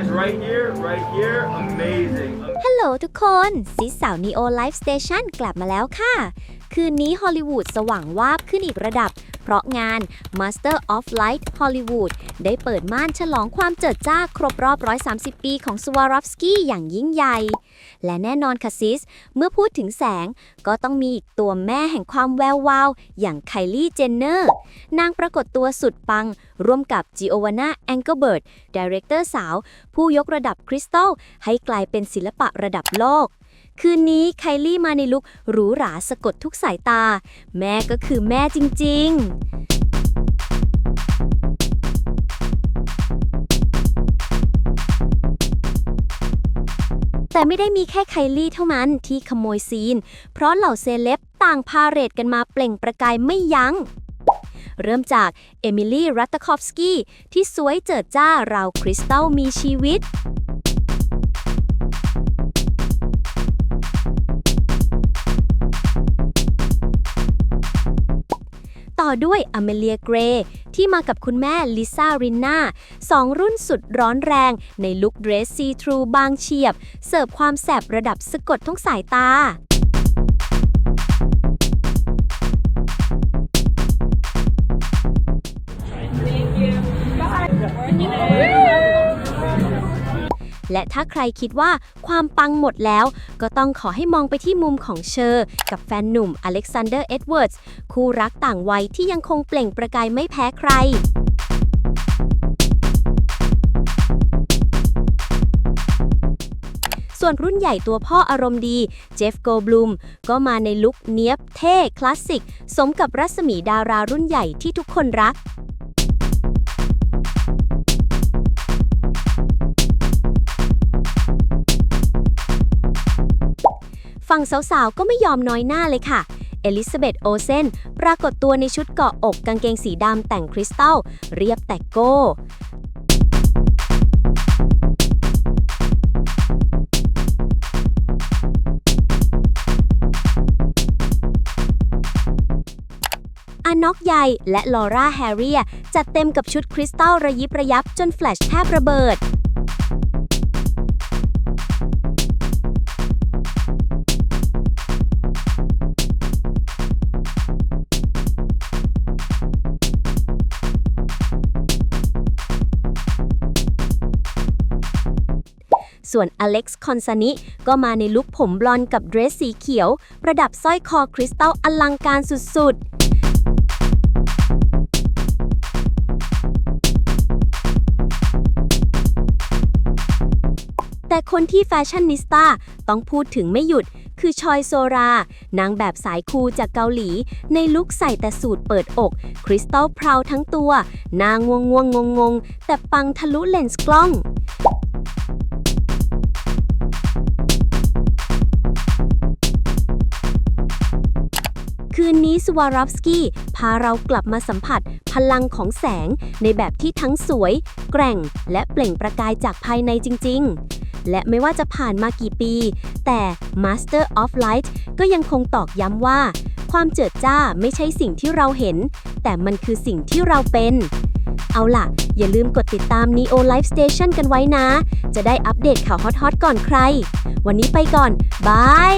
guys right here right here amazing ฮัลโหลทุกคนซีสาวนีโอไลฟ์สเตชันกลับมาแล้วค่ะ คืนนี้ฮอลลีวูดสว่างวาบขึ้นอีกระดับ เพราะงาน Master of Light Hollywood ได้เปิดม่านฉลองความเจิดจ้าครบรอบ 130 ปีของสวารอฟสกี้อย่างยิ่งใหญ่ และแน่นอนค่ะซิส เมื่อพูดถึงแสงก็ต้องมีอีกตัวแม่แห่งความแวววาว อย่างไคลี่เจนเนอร์ นางปรากฏตัวสุดปัง ร่วมกับจิโอวาน่าแองเก b เบิร์ดดีเรคเตอร์สาว ผู้ยกระดับคริสตัลให้กลายเป็นศิลปะระดับโลก คืนนี้ไคลี่มาในลุคหรูหราสะกดทุกสายตา แม่ก็คือแม่จริง ๆแต่ไม่ได้มีแค่ไคลี่เท่านั้นที่ขโมยซีน เพราะเหล่าเซเลบต่างพาเหรดกันมาเปล่งประกายไม่ยัง้ง เริ่มจากเอมิลี่ รัตตคอฟสกี้ที่สวยเจิดจ้าราวคริสตัลมีชีวิต ด้วยอเมเลียเกรย์ที่มากับคุณแม่ลิซ่ารินนาสองรุ่นสุดร้อนแรงในลุคเดรสซีทรูบางเฉียบ เสิร์ฟความแสบระดับสะกดทุกสายตา และถ้าใครคิดว่าความปังหมดแล้ว ก็ต้องขอให้มองไปที่มุมของเชอร์กับแฟนหนุ่มอเล็กซานเดอร์เอ็ดเวิร์ดคู่รักต่างวัยที่ยังคงเปล่งประกายไม่แพ้ใครส่วนรุ่นใหญ่ตัวพ่ออารมณ์ดี เจฟโกบลูม ก็มาในลุคเนียบเท่ คลาสสิก สมกับรัศมีดารารุ่นใหญ่ที่ทุกคนรัก ฝั่งสาวๆ ก็ไม่ยอมน้อยหน้าเลยค่ะเอลิซาเบธโอเซนปรากฏตัวในชุดเกาะอกกางเกงสีดำแต่งคริสตัล เรียบแต่โก้อานอกใหญ่และลอร่าแฮร์เรียจัดเต็มกับชุดคริสตัลระยิบระยับจนแฟลชแทบระเบิด ส่วนอเล็กซ์คอนซานิก็มาในลุคผมบลอนด์กับเดรสสีเขียว ประดับสร้อยคอคริสตัลอลังการสุดๆแต่คนที่แฟชั่นนิสต้าต้องพูดถึงไม่หยุด คือชอยโซรา นางแบบสายคูจากเกาหลี ในลุคใส่แต่สูตรเปิดอก คริสตัลพราวทั้งตัว นางงวงงวงงงงๆแต่ปังทะลุเลนส์กล้อง สวารอฟสกี้พาเรากลับมาสัมผัสพลังของแสงในแบบที่ทั้งสวย แกร่ง และเปล่งประกายจากภายในจริง ๆ และไม่ว่าจะผ่านมากี่ปี แต่ Master of Light ก็ยังคงตอกย้ำว่า ความเจิดจ้าไม่ใช่สิ่งที่เราเห็น แต่มันคือสิ่งที่เราเป็นเอาล่ะ อย่าลืมกดติดตาม Neo Life Station กันไว้นะ จะได้อัปเดตข่าวฮอตๆก่อนใคร วันนี้ไปก่อน บาย